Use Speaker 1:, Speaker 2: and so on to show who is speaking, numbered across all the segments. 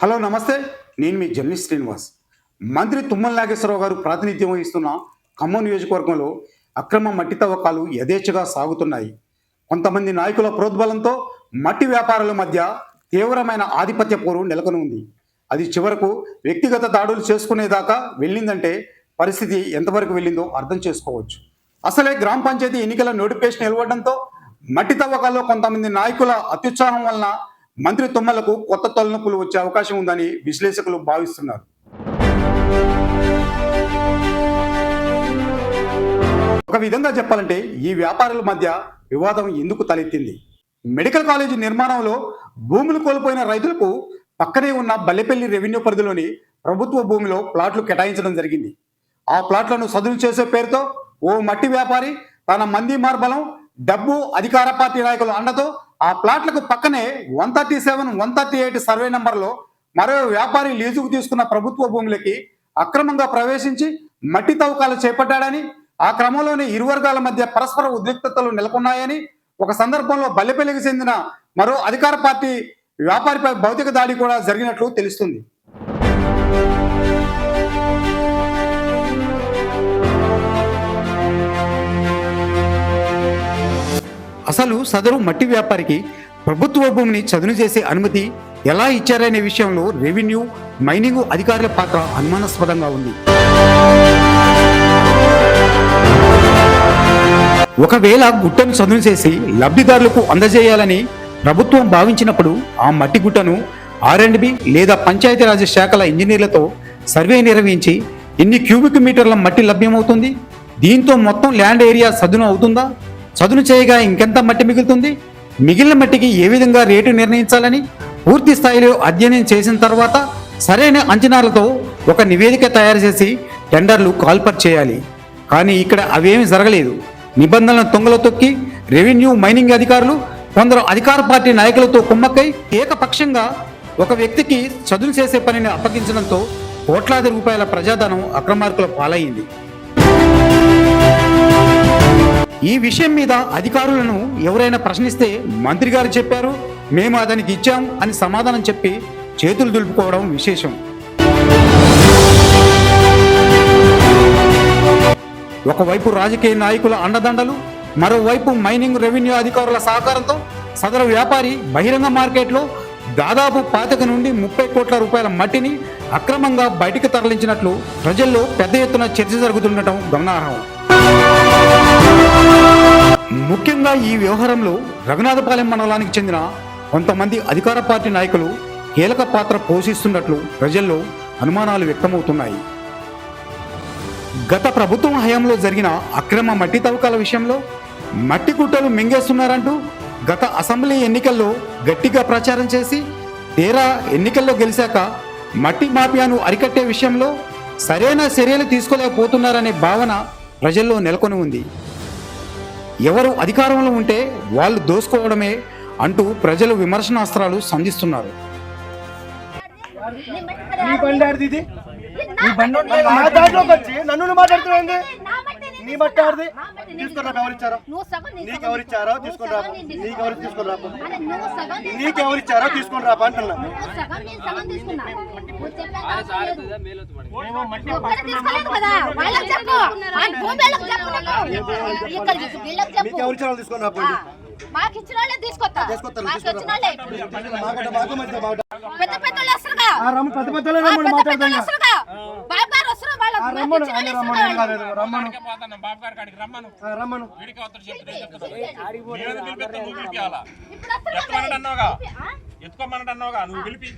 Speaker 1: Hello నమస్తే. నేను మీ journalist Srinivas. మంత్రి తుమ్మల నాగేశ్వరరావు గారు ప్రాతినిధ్యం వహిస్తున్న ఖమ్మం నియోజకవర్గంలో అక్రమ మట్టి తవ్వకాలు యథేచ్ఛగా సాగుతున్నాయి. కొంతమంది నాయకుల ప్రోద్బలంతో మట్టి వ్యాపారుల మధ్య తీవ్రమైన ఆధిపత్య పోరు నెలకొని ఉంది అది చివరకు వ్యక్తిగత దాడులు చేసుకునేదాకా వెళ్ళిందంటే పరిస్థితి ఎంతవరకు వెళ్ళిందో అర్థం చేసుకోవచ్చు. అసలే గ్రామ పంచాయతీ ఎన్నికల నోటిఫికేషన్ వెలువడంతో మట్టి తవ్వకాల్లో కొంతమంది నాయకుల అత్యుత్సాహం వలన మంత్రి తుమ్మలకు కొత్త తలనొప్పులు వచ్చే అవకాశం ఉందని విశ్లేషకులు భావిస్తున్నారు. ఒక విధంగా చెప్పాలంటే ఈ వ్యాపారుల మధ్య వివాదం ఎందుకు తలెత్తింది? మెడికల్ కాలేజీ నిర్మాణంలో భూములు కోల్పోయిన రైతులకు పక్కనే ఉన్న బల్లెపల్లి రెవెన్యూ పరిధిలోని ప్రభుత్వ భూమిలో ప్లాట్లు కేటాయించడం జరిగింది. ఆ ప్లాట్లను సదును చేసే పేరుతో ఓ మట్టి వ్యాపారి తన మంది మార్బలం డబ్బు అధికార పార్టీ నాయకుల అండతో ఆ ప్లాట్లకు పక్కనే one thirty seven one thirty eight survey నెంబర్లో మరో వ్యాపారి లీజుకు తీసుకున్న ప్రభుత్వ భూములకి అక్రమంగా ప్రవేశించి మట్టి తవ్వకాలు చేపట్టాడని ఆ క్రమంలోనే ఇరు వర్గాల మధ్య పరస్పర ఉద్రిక్తతలు నెలకొన్నాయని ఒక సందర్భంలో బల్లెపల్లికి చెందిన మరో అధికార పార్టీ వ్యాపారిపై భౌతిక దాడి కూడా జరిగినట్లు తెలుస్తుంది. అసలు సదరు మట్టి వ్యాపారికి ప్రభుత్వ భూమిని చదును చేసే అనుమతి ఎలా ఇచ్చారనే విషయంలో రెవెన్యూ మైనింగ్ అధికారుల పాత్ర అనుమానాస్పదంగా ఉంది. ఒకవేళ గుట్టను చదును చేసి లబ్ధిదారులకు అందజేయాలని ప్రభుత్వం భావించినప్పుడు ఆ మట్టి గుట్టను ఆర్ఎండ్బి లేదా పంచాయతీరాజ్ శాఖల ఇంజనీర్లతో సర్వే నిర్వహించి ఎన్ని క్యూబిక్ మీటర్ల మట్టి లభ్యమవుతుంది? దీంతో మొత్తం ల్యాండ్ ఏరియా చదును అవుతుందా? చదును చేయగా ఇంకెంత మట్టి మిగులుతుంది? మిగిలిన మట్టికి ఏ విధంగా రేటు నిర్ణయించాలని? పూర్తి స్థాయిలో అధ్యయనం చేసిన తర్వాత సరైన అంచనాలతో ఒక నివేదిక తయారు చేసి టెండర్లు కాల్పర్ చేయాలి. కానీ ఇక్కడ అవేమీ జరగలేదు. నిబంధనలను తొంగలో తొక్కి రెవెన్యూ మైనింగ్ అధికారులు కొందరు అధికార పార్టీ నాయకులతో కుమ్మక్కై ఏకపక్షంగా ఒక వ్యక్తికి చదును చేసే పనిని అప్పగించడంతో కోట్లాది రూపాయల ప్రజాధనం అక్రమార్కుల పాలయ్యింది. ఈ విషయం మీద అధికారులను ఎవరైనా ప్రశ్నిస్తే మంత్రి గారు చెప్పారు మేము అతనికి ఇచ్చాం అని సమాధానం చెప్పి చేతులు దులుపుకోవడం విశేషం. ఒకవైపు రాజకీయ నాయకుల అండదండలు మరోవైపు మైనింగ్ రెవెన్యూ అధికారుల సహకారంతో సదరు వ్యాపారి బహిరంగ మార్కెట్లో దాదాపు పాతిక నుండి ముప్పై కోట్ల రూపాయల మట్టిని అక్రమంగా బయటికి తరలించినట్లు ప్రజల్లో పెద్ద ఎత్తున చర్చ జరుగుతుండటం గమనార్హం. ముఖ్యంగా ఈ వ్యవహారంలో రఘునాథపాలెం మండలానికి చెందిన కొంతమంది అధికార పార్టీ నాయకులు కీలక పాత్ర పోషిస్తున్నట్లు ప్రజల్లో అనుమానాలు వ్యక్తమవుతున్నాయి. గత ప్రభుత్వం హయాంలో జరిగిన అక్రమ మట్టి తవ్వకాల విషయంలో మట్టి కుట్టలు మింగేస్తున్నారంటూ గత అసెంబ్లీ ఎన్నికల్లో గట్టిగా ప్రచారం చేసి తీరా ఎన్నికల్లో గెలిచాక మట్టి మాఫియాను అరికట్టే విషయంలో సరైన చర్యలు తీసుకోలేకపోతున్నారనే భావన ప్రజల్లో నెలకొని ఉంది. ఎవరు అధికారంలో ఉంటే వాళ్ళు దోసుకోవడమే అంటూ ప్రజలు విమర్శనాస్త్రాలు సంధిస్తున్నారు.
Speaker 2: నన్ను నీ బట్టి తీసుకుని నీకు ఎవరిచ్చారో తీసుకుని రాపు. నీకు ఎవరికి తీసుకుని రాపు? నీకు ఎవరిచ్చారో తీసుకుని అంటున్నా. నీకు. ఎవరిచ్చారో తీసుకుని రాపు
Speaker 3: మాకు ఇచ్చిన వాళ్ళే పెద్ద పెద్ద
Speaker 2: పెద్ద
Speaker 3: పెద్ద
Speaker 4: ఎత్తుకోమన్నావుగా నువ్వు పిలిపి.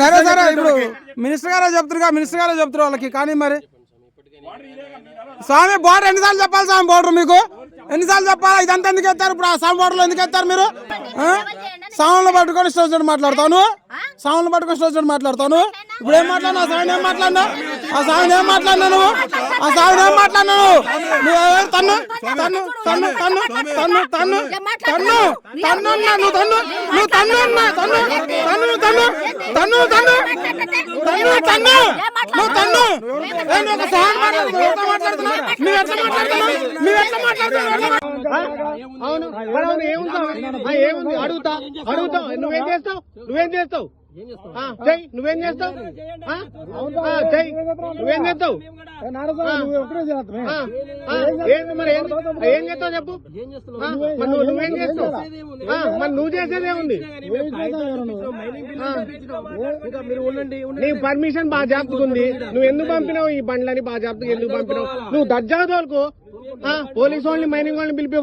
Speaker 2: సరే
Speaker 5: సరే ఇప్పుడు మినిస్టర్ గారే మినిస్టర్ గారే వాళ్ళకి కానీ మరి స్వామి బోర్డు ఎన్నిసార్లు చెప్పాలి స్వామి బోర్డు మీకు? ఎన్నిసార్లు చెప్పాలి? ఇదంతా ఎందుకు ఎత్తారు? ఇప్పుడు ఆ స్వామి బోర్డర్లో ఎందుకు ఎత్తారు మీరు? సాములు పట్టుకొని తోటి మాట్లాడతాను సాములు పట్టుకొని తోటి మాట్లాడతాను ఇప్పుడు ఏం మాట్లాడినా సాగుని ఏం మాట్లాడినా ఆ సాగుని ఏం మాట్లాడినా నువ్వు ఆ సాగుని ఏం మాట్లాడినా తన్ను తన్ను తన్ను తన్ను తన్ను తన్ను తన్ను తన్ను నువ్వు తన్ను నువ్వు తన్ను తన్ను తన్ను తన్ను తన్ను తన్ను తన్ను తన్ను నువ్వు తన్ను నేను నువ్వు ఒక సాగు మాట్లాడుతున్నావు నువ్వు ఎట్లా మాట్లాడుతున్నావు నువ్వు ఎట్లా మాట్లాడుతున్నావు
Speaker 2: అవును అవును ఏముంది ఏముంది అడుగుతా అడుగుతా నువ్వేం చేస్తావు నువ్వేం చేస్తావు ఆ, చెయ్ నువ్వేం చేస్తావు ఆ? ఆ, చెయ్ నువ్వేం చేస్తావు ఏంది మరి? ఏం చేస్తావు చెప్పు మరి నువ్వు నువ్వేం చేస్తావు మరి నువ్వు చేసేదే ఉంది నీ పర్మిషన్ బాగా జాగ్రత్తగా నువ్వు ఎందుకు పంపినావు ఈ బండ్లని బాగా జాగ్రత్తగా ఎందుకు పంపినావు నువ్వు దర్జా తోలుకో పోలీసు వాళ్ళని మైనింగ్ వాళ్ళని పిలిపి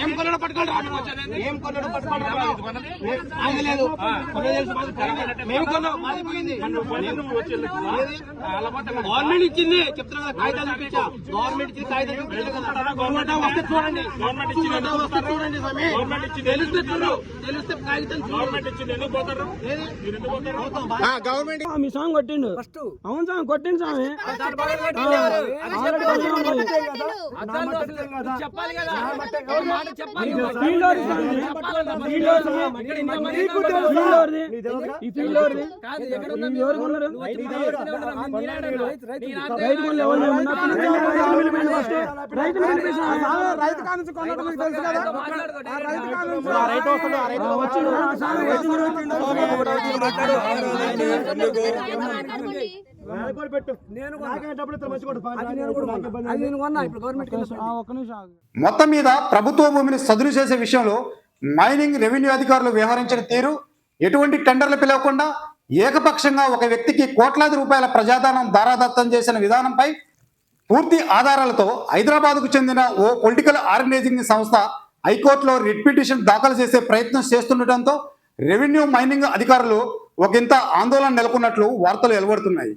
Speaker 4: ఏం కొనడం పట్టుకోండి ఏం కొనడం పట్టుకోండి మేము కొన్నాం. మాది పోయింది. గవర్నమెంట్ ఇచ్చింది. చెప్తున్నా కదా కాగితాలు చూపించా. గవర్నమెంట్ ఇచ్చింది కాగితాలు గవర్నమెంట్ వస్తే చూడండి. గవర్నమెంట్ ఇచ్చింది వస్తే చూడండి స్వామి. గవర్నమెంట్ ఇచ్చింది తెలిస్తే చూడు. తెలిస్తే కాగితం గవర్నమెంట్ ఇచ్చింది ఎందుకు పోతారు?
Speaker 2: గవర్నమెంట్
Speaker 5: మీ సాంగ్ కొట్టిండు. అవును సాంగ్ కొట్టిండు స్వామి.
Speaker 6: చెప్పాలి కదా.
Speaker 5: ఈ ఫీల్డ్ ఈ ఎవరు కొన్నారు?
Speaker 6: రైతు
Speaker 5: రైతు కొనలే, ఎవరు లేరు. నా పిలిచి రైతు పిలిపిండు ఫస్ట్. రైతు పిలిపిండు స్వామి. రైతు కాడ నుంచి కొన్నట్టు మీకు తెలుసు కదా రైతు కాడ నుంచి ఆ వచ్చిండు. ఆ స్వామి వచ్చిండు. ఆ, ఒక్క నిమిషం ఆగు.
Speaker 1: మొత్తం మీద ప్రభుత్వ భూమిని సదును చేసే విషయంలో మైనింగ్ రెవెన్యూ అధికారులు వ్యవహరించిన తీరు ఎటువంటి టెండర్లు పిలవకుండా ఏకపక్షంగా ఒక వ్యక్తికి కోట్లాది రూపాయల ప్రజాదానం దారాదత్తం చేసిన విధానంపై పూర్తి ఆధారాలతో హైదరాబాద్కు చెందిన ఓ పొలిటికల్ ఆర్గనైజింగ్ సంస్థ హైకోర్టులో రిట్ పిటిషన్ దాఖలు చేసే ప్రయత్నం చేస్తుండటంతో రెవెన్యూ మైనింగ్ అధికారులు ఒకంత ఆందోళన నెలకొన్నట్లు వార్తలు వెలువడుతున్నాయి.